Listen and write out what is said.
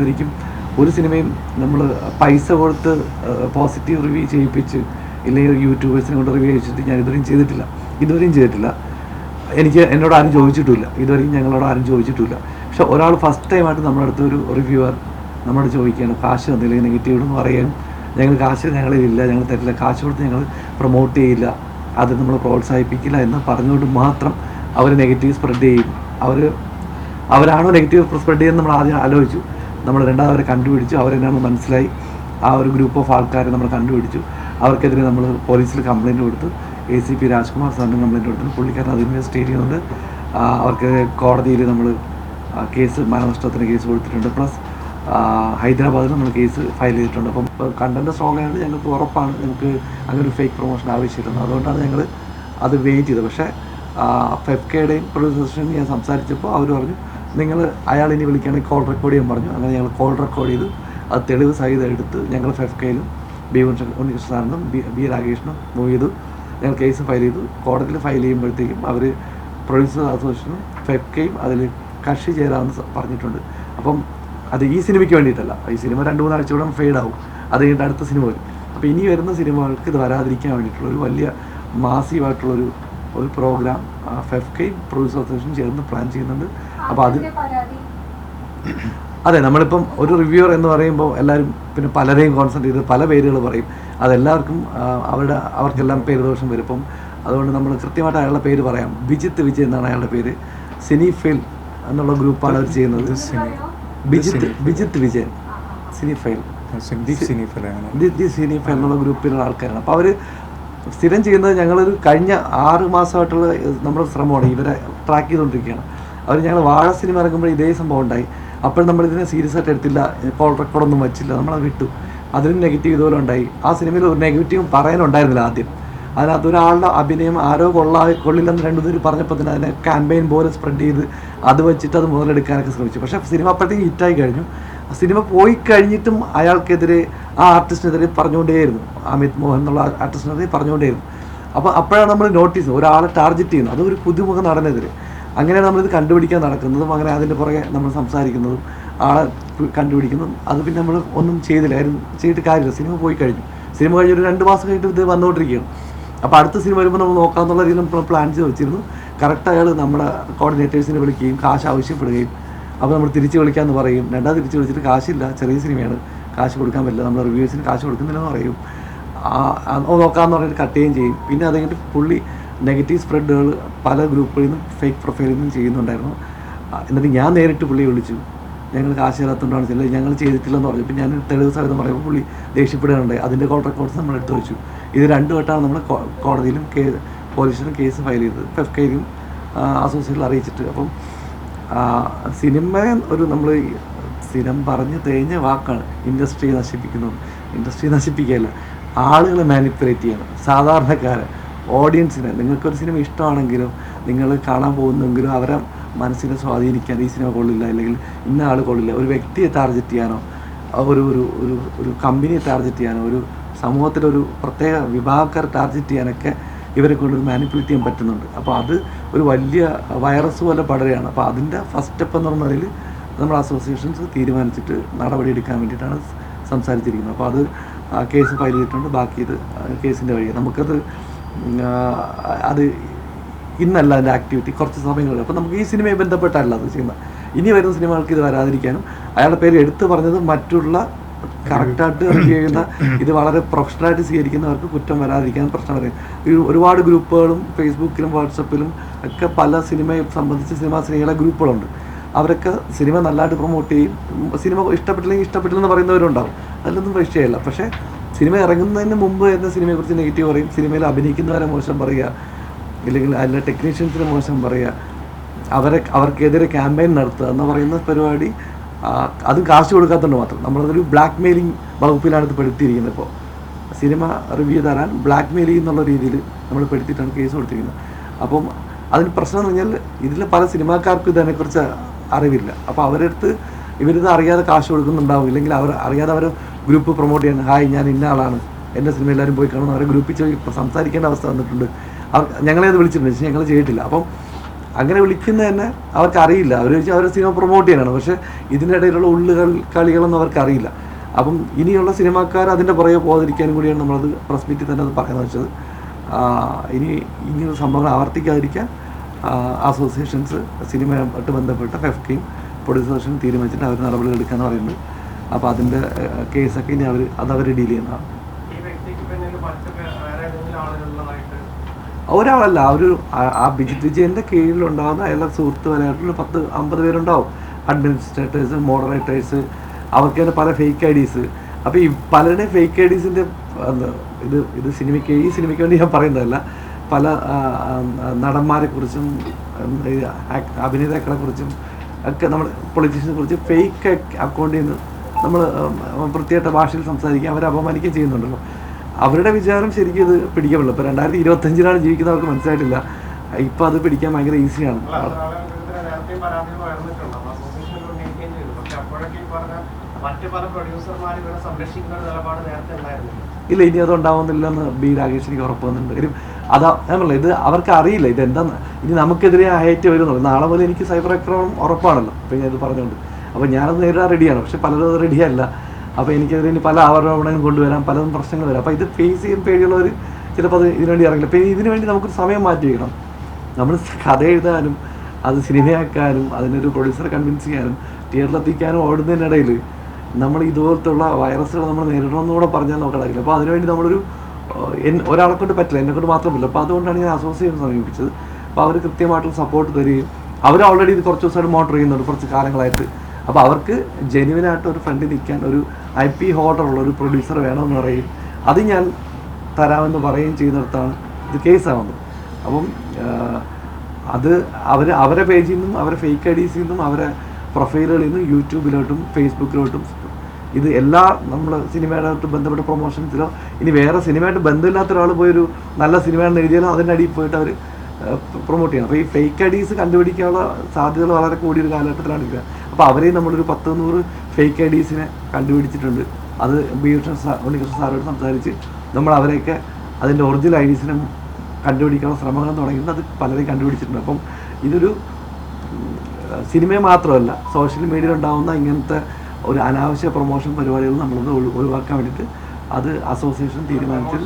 ഇതിലൊരിക്കും ഒരു സിനിമയും നമ്മൾ പൈസ കൊടുത്ത് പോസിറ്റീവ് റിവ്യൂ ചെയ്യിപ്പിച്ച് ഇല്ലെങ്കിൽ യൂട്യൂബേഴ്സിനെ കൊണ്ട് റിവ്യൂ ചെയ്യിച്ചിട്ട് ഞാൻ ഇതുവരെയും ചെയ്തിട്ടില്ല. ഇതുവരെയും ചെയ്തിട്ടില്ല. എനിക്ക് എന്നോട് ആരും ചോദിച്ചിട്ടില്ല ഇതുവരെയും ഞങ്ങളോട് ആരും ചോദിച്ചിട്ടില്ല പക്ഷെ ഒരാൾ ഫസ്റ്റ് ടൈമായിട്ട് നമ്മുടെ അടുത്ത് ഒരു റിവ്യൂവർ നമ്മളോട് ചോദിക്കുകയാണ് കാശ് തന്നില്ലെങ്കിൽ നെഗറ്റീവ് എന്ന് പറയാനും ഞങ്ങൾ കാശ് ഞങ്ങളില്ല ഞങ്ങൾ തരില്ല. കാശ് കൊടുത്ത് ഞങ്ങൾ പ്രൊമോട്ട് ചെയ്യില്ല. അത് നമ്മൾ പ്രോത്സാഹിപ്പിക്കില്ല എന്ന് പറഞ്ഞുകൊണ്ട് മാത്രം അവർ നെഗറ്റീവ് സ്പ്രെഡ് ചെയ്യും. അവർ അവരാണോ നെഗറ്റീവ് സ്പ്രെഡ് ചെയ്യുന്നത് നമ്മൾ ആദ്യം ആലോചിച്ചു. നമ്മൾ രണ്ടാമത് അവരെ കണ്ടുപിടിച്ചു. അവരെന്നാണ് മനസ്സിലായി. ആ ഒരു ഗ്രൂപ്പ് ഓഫ് ആൾക്കാരെ നമ്മൾ കണ്ടുപിടിച്ചു. അവർക്കെതിരെ നമ്മൾ പോലീസിൽ കംപ്ലയിന്റ് കൊടുത്തു. എ സി പി രാജ്കുമാർ സാറിന് കംപ്ലയിന്റ് കൊടുത്തു പുള്ളിക്കാരൻ അത് ഇൻവെസ്റ്റ് ചെയ്യുന്നുണ്ട് അവർക്ക് കോടതിയിൽ നമ്മൾ കേസ് മാനനഷ്ടത്തിന് കേസ് കൊടുത്തിട്ടുണ്ട്. പ്ലസ് ഹൈദരാബാദിൽ നമ്മൾ കേസ് ഫയൽ ചെയ്തിട്ടുണ്ട്. അപ്പം കണ്ടന്റ് സ്ട്രോങ് ആയതുകൊണ്ട് ഞങ്ങൾക്ക് ഉറപ്പാണ് ഞങ്ങൾക്ക് അങ്ങനെ ഒരു ഫേക്ക് പ്രൊമോഷൻ ആവശ്യമില്ലെന്ന്. അതുകൊണ്ടാണ് ഞങ്ങൾ അത് വെയിറ്റ് ചെയ്തത്. പക്ഷേ ഫെഫ്കയുടെയും പ്രൊഡ്യൂസേഴ്സിനും ഞാൻ സംസാരിച്ചപ്പോൾ അവർ പറഞ്ഞു നിങ്ങൾ അയാൾ ഇനി വിളിക്കുകയാണെങ്കിൽ കോൾ റെക്കോർഡ് ചെയ്യാൻ പറഞ്ഞു. അങ്ങനെ ഞങ്ങൾ കോൾ റെക്കോർഡ് ചെയ്ത്. അത് തെളിവ് സഹിതം എടുത്ത് ഞങ്ങൾ ഫെഫ്കയിലും ബി ഉണ്ണി- ഉണ്ണികൃഷ്ണ സാറിനും ബി ബി രാകേഷിനും മൂവ് ചെയ്തു. ഞങ്ങൾ കേസ് ഫയൽ ചെയ്തു. കോടതിയിൽ ഫയൽ ചെയ്യുമ്പോഴത്തേക്കും അവർ പ്രൊഡ്യൂസർ അസോസിയേഷനും ഫെഫ്കയും അതിൽ കക്ഷി ചേരാമെന്ന് പറഞ്ഞിട്ടുണ്ട്. അപ്പം അത് ഈ സിനിമയ്ക്ക് വേണ്ടിയിട്ടല്ല. ഈ സിനിമ രണ്ട് മൂന്നാഴ്ച കൂടെ ഫെയ്ഡ് ആവും. അത് കഴിഞ്ഞിട്ട് അടുത്ത സിനിമ വരും. അപ്പോൾ ഇനി വരുന്ന സിനിമകൾക്ക് ഇത് വരാതിരിക്കാൻ വേണ്ടിയിട്ടുള്ള ഒരു വലിയ മാസീവായിട്ടുള്ളൊരു ഒരു പ്രോഗ്രാം ഫെഫ്കയും പ്രൊഡ്യൂസർ അസോസിയേഷൻ ചേർന്ന് പ്ലാൻ ചെയ്യുന്നുണ്ട്. അപ്പോൾ അത് അതെ നമ്മളിപ്പം ഒരു റിവ്യൂർ എന്ന് പറയുമ്പോൾ എല്ലാവരും പിന്നെ പലരെയും കോൺസെൻട്രേറ്റ് ചെയ്ത് പല പേരുകൾ പറയും. അതെല്ലാവർക്കും അവരുടെ അവർക്കെല്ലാം പേര് ദോഷം വരും. ഇപ്പം അതുകൊണ്ട് നമ്മൾ കൃത്യമായിട്ട് അയാളുടെ പേര് പറയാം. വിജിത്ത് വിജയ് എന്നാണ് അയാളുടെ പേര്. സിനി ഫെയിൽ എന്നുള്ള ഗ്രൂപ്പാണ് അവർ ചെയ്യുന്നത്. Bijith Bijith Vijayan. Cine fail cine fail എന്നുള്ള ഗ്രൂപ്പിലുള്ള ആൾക്കാരാണ്. അപ്പോൾ അവർ സ്ഥിരം ചെയ്യുന്നത് ഞങ്ങളൊരു കഴിഞ്ഞ ആറ് മാസമായിട്ടുള്ള നമ്മുടെ ശ്രമമാണ്. ഇവരെ ട്രാക്ക് ചെയ്തുകൊണ്ടിരിക്കുകയാണ്. അവർ ഞങ്ങൾ വാഴ സിനിമ ഇറങ്ങുമ്പോൾ ഇതേ സംഭവം ഉണ്ടായി. അപ്പോൾ നമ്മൾ ഇതിനെ സീരിയസ് ആയിട്ട് എടുത്തില്ല ഇപ്പോൾ റെക്കോർഡൊന്നും വെച്ചില്ല നമ്മളത് വിട്ടു. അതിനും നെഗറ്റീവ് ഇതുപോലെ ഉണ്ടായി. ആ സിനിമയിൽ ഒരു നെഗറ്റീവ് പറയാനുണ്ടായിരുന്നില്ല ആദ്യം. അതിനകത്ത് ഒരാളുടെ അഭിനയം ആരോ കൊള്ളാ കൊള്ളില്ലെന്ന് രണ്ടു പേര് പറഞ്ഞപ്പോൾ തന്നെ അതിനെ ക്യാമ്പയിൻ പോലെ സ്പ്രെഡ് ചെയ്ത് അത് വെച്ചിട്ട് അത് മുതലെടുക്കാനൊക്കെ ശ്രമിച്ചു. പക്ഷേ സിനിമ അപ്പോഴത്തേക്ക് ഹിറ്റായി കഴിഞ്ഞു. ആ സിനിമ പോയി കഴിഞ്ഞിട്ടും അയാൾക്കെതിരെ ആ ആർട്ടിസ്റ്റിനെതിരെ പറഞ്ഞുകൊണ്ടേയിരുന്നു. അമിത് മോഹൻ എന്നുള്ള ആർട്ടിസ്റ്റിനെതിരെ പറഞ്ഞുകൊണ്ടേയിരുന്നു. അപ്പോൾ അപ്പോഴാണ് നമ്മൾ നോട്ടീസ് ഒരാളെ ടാർഗറ്റ് ചെയ്യുന്നത്. അതൊരു പുതുമുഖ നടനെതിരെ. അങ്ങനെയാണ് നമ്മളിത് കണ്ടുപിടിക്കാൻ നടക്കുന്നതും. അങ്ങനെ അതിന്റെ പുറകെ നമ്മൾ സംസാരിക്കുന്നതും ആളെ കണ്ടുപിടിക്കുന്നതും അത് പിന്നെ നമ്മൾ ഒന്നും ചെയ്തില്ലായിരുന്നു. ചെയ്തിട്ട് കാര്യമില്ല. സിനിമ പോയി കഴിഞ്ഞു. സിനിമ കഴിഞ്ഞ് ഒരു രണ്ട് മാസം കഴിഞ്ഞിട്ട് ഇത് വന്നുകൊണ്ടിരിക്കുകയാണ് അപ്പോൾ അടുത്ത സിനിമ വരുമ്പോൾ നമ്മൾ നോക്കാമെന്നുള്ള രീതിയിൽ നമ്മൾ പ്ലാൻ ചെയ്ത് വെച്ചിരുന്നു. കറക്റ്റ് അയാൾ നമ്മുടെ കോർഡിനേറ്റേഴ്സിനെ വിളിക്കുകയും കാശ് ആവശ്യപ്പെടുകയും അപ്പോൾ നമ്മൾ തിരിച്ച് വിളിക്കാമെന്ന് പറയും. രണ്ടാമത് തിരിച്ച് വിളിച്ചിട്ട് കാശില്ല. ചെറിയ സിനിമയാണ്. കാശ് കൊടുക്കാൻ പറ്റില്ല. നമ്മൾ റിവ്യൂസിന് കാശ് കൊടുക്കുന്നില്ലെന്ന് പറയും. നോക്കാമെന്ന് പറഞ്ഞിട്ട് കട്ട് ചെയ്യുകയും ചെയ്യും. പിന്നെ അത് കഴിഞ്ഞിട്ട് പുള്ളി നെഗറ്റീവ് സ്പ്രെഡുകൾ പല ഗ്രൂപ്പുകളിൽ നിന്നും ഫേക്ക് പ്രൊഫൈലിൽ നിന്നും ചെയ്യുന്നുണ്ടായിരുന്നു. എന്നിട്ട് ഞാൻ നേരിട്ട് പുള്ളിയെ വിളിച്ചു. ഞങ്ങൾ കാശ് തരാത്തതുകൊണ്ടാണ് ചില ഞങ്ങൾ ചെയ്തിട്ടില്ലെന്ന് പറഞ്ഞു. ഇപ്പം ഞാൻ തെളിവ് സഹിതം പറയുമ്പോൾ പുള്ളി ദേഷ്യപ്പെടുകയുണ്ടായി അതിന്റെ കോൾ റെക്കോർഡ്സ് നമ്മൾ എടുത്തു വെച്ചു. ഇത് രണ്ടു വട്ടമാണ് നമ്മൾ കോടതിയിലും കേ പോലീസിലും കേസ് ഫയൽ ചെയ്തത്. എഫ് കെയിലും അസോസിയേഷനിൽ അറിയിച്ചിട്ട്. അപ്പം സിനിമ ഒരു നമ്മൾ സ്ഥിരം പറഞ്ഞ് തേഞ്ഞ വാക്കാണ് ഇൻഡസ്ട്രി നശിപ്പിക്കുന്നത്. ഇൻഡസ്ട്രി നശിപ്പിക്കുകയല്ല ആളുകളെ മാനിപ്പുലേറ്റ് ചെയ്യണം. സാധാരണക്കാരെ ഓഡിയൻസിനെ നിങ്ങൾക്കൊരു സിനിമ ഇഷ്ടമാണെങ്കിലും നിങ്ങൾ കാണാൻ പോകുന്നെങ്കിലും അവരെ മനസ്സിനെ സ്വാധീനിക്കാൻ ഈ സിനിമ കൊള്ളില്ല. അല്ലെങ്കിൽ ഇന്ന ആൾ കൊള്ളില്ല. ഒരു വ്യക്തിയെ ടാർഗറ്റ് ചെയ്യാനോ ഒരു ഒരു ഒരു ഒരു കമ്പനിയെ ടാർഗറ്റ് ചെയ്യാനോ ഒരു സമൂഹത്തിലൊരു പ്രത്യേക വിഭാഗക്കാർ ടാർഗറ്റ് ചെയ്യാനൊക്കെ ഇവരെ കൊണ്ട് മാനിപ്പുലേറ്റ് ചെയ്യാൻ പറ്റുന്നുണ്ട്. അപ്പോൾ അത് ഒരു വലിയ വൈറസ് പോലെ പടരുകയാണ്. അപ്പോൾ അതിന്റെ ഫസ്റ്റ് സ്റ്റെപ്പ് എന്ന് പറഞ്ഞതിൽ നമ്മൾ അസോസിയേഷൻസ് തീരുമാനിച്ചിട്ട് നടപടി എടുക്കാൻ വേണ്ടിയിട്ടാണ് സംസാരിച്ചിരിക്കുന്നത്. അപ്പോൾ അത് കേസ് ഫയൽ ചെയ്തിട്ടുണ്ട്. ബാക്കി ഇത് കേസിന്റെ വഴി. നമുക്കത് അത് ഇന്നല്ല അതിന്റെ ആക്ടിവിറ്റി കുറച്ച് സമയങ്ങളിൽ അപ്പോൾ നമുക്ക് ഈ സിനിമയെ ബന്ധപ്പെട്ടല്ല അത് ചെയ്യുന്നത്. ഇനി വരുന്ന സിനിമകൾക്ക് ഇത് വരാതിരിക്കാനും അയാളുടെ പേര് എടുത്തു പറഞ്ഞത് മറ്റുള്ള കറക്റ്റായിട്ട് ചെയ്യുന്ന ഇത് വളരെ പ്രൊഫഷണലായിട്ട് സ്വീകരിക്കുന്നവർക്ക് കുറ്റം വരാതിരിക്കാൻ പ്രശ്നം വരും. ഒരുപാട് ഗ്രൂപ്പുകളും ഫേസ്ബുക്കിലും വാട്സപ്പിലും ഒക്കെ പല സിനിമയെ സംബന്ധിച്ച് സിനിമാ സ്നേഹികളെ ഗ്രൂപ്പുകളുണ്ട്. അവരൊക്കെ സിനിമ നല്ലതായിട്ട് പ്രൊമോട്ട് ചെയ്യും. സിനിമ ഇഷ്ടപ്പെട്ടില്ലെങ്കിൽ ഇഷ്ടപ്പെട്ടില്ലെന്ന് പറയുന്നവരുണ്ടാവും. അതിലൊന്നും വിഷയമല്ല പക്ഷേ സിനിമ ഇറങ്ങുന്നതിന് മുമ്പ് എന്ന സിനിമയെ കുറിച്ച് നെഗറ്റീവ് പറയും. സിനിമയിൽ അഭിനയിക്കുന്നവരെ മോശം പറയുക. ഇല്ലെങ്കിൽ അല്ല ടെക്നീഷ്യൻസിനെ മോശം പറയുക. അവരെ അവർക്കെതിരെ ക്യാമ്പയിൻ നടത്തുക എന്ന് പറയുന്ന പരിപാടി അത് കാശ് കൊടുക്കാത്തതുകൊണ്ട് മാത്രം. നമ്മളതൊരു ബ്ലാക്ക് മെയിലിംഗ് വകുപ്പിലാണ് ഇത് പെടുത്തിയിരിക്കുന്നത് ഇപ്പോൾ. സിനിമ റിവ്യൂ തരാൻ ബ്ലാക്ക് മെയിൽ എന്നുള്ള രീതിയിൽ നമ്മൾ പെടുത്തിയിട്ടാണ് കേസ് കൊടുത്തിരിക്കുന്നത്. അപ്പം അതിന് പ്രശ്നം എന്ന് പറഞ്ഞാൽ ഇതിൽ പല സിനിമാക്കാർക്കും ഇതിനെക്കുറിച്ച് അറിവില്ല. അപ്പോൾ അവരടുത്ത് ഇവരിത് അറിയാതെ കാശ് കൊടുക്കുന്നുണ്ടാവും. ഇല്ലെങ്കിൽ അവർ അറിയാതെ അവർ ഗ്രൂപ്പ് പ്രൊമോട്ട് ചെയ്യാൻ ഹായ് ഞാൻ ഇന്ന ആളാണ്. എന്റെ സിനിമ എല്ലാവരും പോയി കാണുന്നു അവരെ ഗ്രൂപ്പിൽ പോയി സംസാരിക്കേണ്ട അവസ്ഥ വന്നിട്ടുണ്ട്. അവർ ഞങ്ങളെ അത് വിളിച്ചിട്ടുണ്ട്. പക്ഷേ ഞങ്ങൾ ചെയ്തിട്ടില്ല. അപ്പം അങ്ങനെ വിളിക്കുന്നത് തന്നെ അവർക്ക് അറിയില്ല അവർ വെച്ചാൽ അവരുടെ സിനിമ പ്രൊമോട്ട് ചെയ്യാനാണ്. പക്ഷേ ഇതിനിടയിലുള്ള ഉള്ളുകൾ കളികളൊന്നും അവർക്ക് അറിയില്ല അപ്പം ഇനിയുള്ള സിനിമാക്കാർ അതിന്റെ പുറകെ പോകാതിരിക്കാനും കൂടിയാണ് നമ്മളത് പ്രസ് മീറ്റിൽ തന്നെ അത് പറയുന്നത് വെച്ചത്. ഇനി ഇങ്ങനെയുള്ള സംഭവങ്ങൾ ആവർത്തിക്കാതിരിക്കാൻ അസോസിയേഷൻസ് സിനിമയായിട്ട് ബന്ധപ്പെട്ട ഫെഫ്കയും പ്രൊഡ്യൂസേഷനും തീരുമാനിച്ചിട്ട് അവർ നടപടികൾ എടുക്കാന്ന് പറയുന്നത് അപ്പോൾ അതിന്റെ കേസൊക്കെ ഇനി അവർ അത് അവർ ഡീൽ ചെയ്യുന്നതാണ് ഒരാളല്ല ആ ഒരു ആ- ബിജിത് വിജയന്റെ കീഴിലുണ്ടാകുന്ന അയാളുടെ സുഹൃത്ത് വലയായിട്ടുള്ള പത്ത് അമ്പത് പേരുണ്ടാവും. അഡ്മിനിസ്ട്രേറ്റേഴ്സ് മോഡറേറ്റേഴ്സ് അവർക്ക് തന്നെ പല ഫേക്ക് ഐ ഡീസ് അപ്പോൾ ഈ പലരുടെയും ഫേക്ക് ഐ ഡീസിന്റെ ഇത് ഇത് സിനിമയ്ക്ക് ഈ സിനിമയ്ക്ക് വേണ്ടി ഞാൻ പറയുന്നതല്ല. പല നടന്മാരെ കുറിച്ചും അഭിനേതാക്കളെ കുറിച്ചും ഒക്കെ നമ്മൾ പൊളിറ്റീഷ്യനെ കുറിച്ച് ഫേക്ക് അക്കൗണ്ടിൽ നിന്ന് നമ്മൾ വൃത്തിയായിട്ട ഭാഷയിൽ സംസാരിക്കുക അവരെ അപമാനിക്കുകയും ചെയ്യുന്നുണ്ടല്ലോ. അവരുടെ വിചാരം ശരിക്കും ഇത് പിടിക്കാമല്ലോ ഇപ്പോൾ രണ്ടായിരത്തി ഇരുപത്തഞ്ചിലാണ് ജീവിക്കുന്നവർക്ക് മനസ്സിലായിട്ടില്ല. ഇപ്പം അത് പിടിക്കാൻ ഭയങ്കര ഈസിയാണ്. ഇല്ല ഇനി അത് ഉണ്ടാവുന്നില്ലെന്ന് ബി രാകേഷ് എനിക്ക് ഉറപ്പ് വന്നിട്ടുണ്ട്. കാര്യം അതാ ഞാൻ പറഞ്ഞില്ല ഇത് അവർക്ക് അറിയില്ല. ഇത് എന്താ ഇനി നമുക്കെതിരെ ഹൈറ്റ് വരുന്നുള്ളൂ. നാളെ മുതൽ എനിക്ക് സൈബർ ആക്രമണം ഉറപ്പാണല്ലോ. ഇപ്പം ഞാൻ ഇത് പറഞ്ഞുകൊണ്ട്. അപ്പോൾ ഞാനത് നേരിടാൻ റെഡിയാണ് പക്ഷെ പലരും അത് റെഡിയല്ല അപ്പോൾ എനിക്കതിന് പല ആരോപണങ്ങളും കൊണ്ടുവരാം പലതും പ്രശ്നങ്ങൾ വരാം. അപ്പോൾ ഇത് ഫേസ് ചെയ്യാൻ പേടിയുള്ളവർ ചിലപ്പോൾ അത് ഇതിനുവേണ്ടി ഇറങ്ങില്ല. അപ്പോൾ ഇതിനു വേണ്ടി നമുക്കൊരു സമയം മാറ്റി വയ്ക്കണം നമ്മൾ കഥ എഴുതാനും അത് സിനിമയാക്കാനും അതിനൊരു പ്രൊഡ്യൂസറെ കൺവിൻസ് ചെയ്യാനും തിയേറ്ററിലെത്തിക്കാനും ഓടുന്നതിനിടയിൽ നമ്മൾ ഇതുപോലത്തുള്ള വൈറസുകൾ നമ്മൾ നേരിടണമെന്ന് കൂടെ പറഞ്ഞാൽ നമുക്ക് നടക്കില്ല. അപ്പോൾ അതിനുവേണ്ടി നമ്മളൊരു ഒരാളെ കൊണ്ട് പറ്റില്ല. എന്നെ കൊണ്ട് മാത്രമല്ല. അപ്പോൾ അതുകൊണ്ടാണ് ഞാൻ അസോസിയേഷൻ സമീപിച്ചത്. അപ്പോൾ അവർ കൃത്യമായിട്ടുള്ള സപ്പോർട്ട് തരികയും അവർ ഓൾറെഡി ഇത് കുറച്ച് ദിവസമായിട്ട് മോട്ടർ ചെയ്യുന്നുണ്ട്. കുറച്ച് കാലങ്ങളായിട്ട്. അപ്പോൾ അവർക്ക് ജെനുവിനായിട്ട് ഒരു ഫ്രണ്ടിൽ നിൽക്കാൻ ഒരു ഐ പി ഹോൾഡറുള്ള ഒരു പ്രൊഡ്യൂസർ വേണമെന്ന് പറയും. അത് ഞാൻ തരാമെന്ന് പറയുകയും ചെയ്യുന്നിടത്താണ് ഇത് കേസാവുന്നത് അപ്പം അത് അവർ അവരെ പേജിൽ നിന്നും അവരെ ഫേക്ക് ഐ ഡീസിൽ നിന്നും അവരെ പ്രൊഫൈലുകളിൽ നിന്നും യൂട്യൂബിലോട്ടും ഫേസ്ബുക്കിലോട്ടും ഇത് എല്ലാ നമ്മൾ സിനിമയുമായിട്ട് ബന്ധപ്പെട്ട പ്രൊമോഷൻസിലോ ഇനി വേറെ സിനിമയായിട്ട് ബന്ധമില്ലാത്ത ഒരാൾ പോയൊരു നല്ല സിനിമയാണെന്ന് എഴുതിയാലും അതിന്റെ അടിയിൽ പോയിട്ട് അവർ പ്രൊമോട്ട് ചെയ്യണം. അപ്പോൾ ഈ ഫേക്ക് ഐ ഡീസ് കണ്ടുപിടിക്കാനുള്ള സാധ്യതകൾ വളരെ കൂടിയൊരു കാലഘട്ടത്തിലാണ് ഇരിക്കുക അപ്പോൾ അവരെയും നമ്മളൊരു പത്ത് നൂറ് ഫേക്ക് ഐ ഡീസിനെ കണ്ടുപിടിച്ചിട്ടുണ്ട്. അത് ബികൃഷ്ണൻ സാർ ഉണ്ണികൃഷ്ണൻ സാറോട് സംസാരിച്ച് നമ്മൾ അവരെയൊക്കെ അതിന്റെ ഒറിജിനൽ ഐ ഡീസിനെ കണ്ടുപിടിക്കാനുള്ള ശ്രമങ്ങൾ തുടങ്ങിയിട്ടുണ്ട്. അത് പലരെയും കണ്ടുപിടിച്ചിട്ടുണ്ട്. അപ്പം ഇതൊരു സിനിമ മാത്രമല്ല സോഷ്യൽ മീഡിയയിൽ ഉണ്ടാകുന്ന ഇങ്ങനത്തെ ഒരു അനാവശ്യ പ്രൊമോഷൻ പരിപാടികൾ നമ്മളൊന്ന് ഒഴി- ഒഴിവാക്കാൻ വേണ്ടിയിട്ട് അത് അസോസിയേഷൻ തീരുമാനിച്ചത്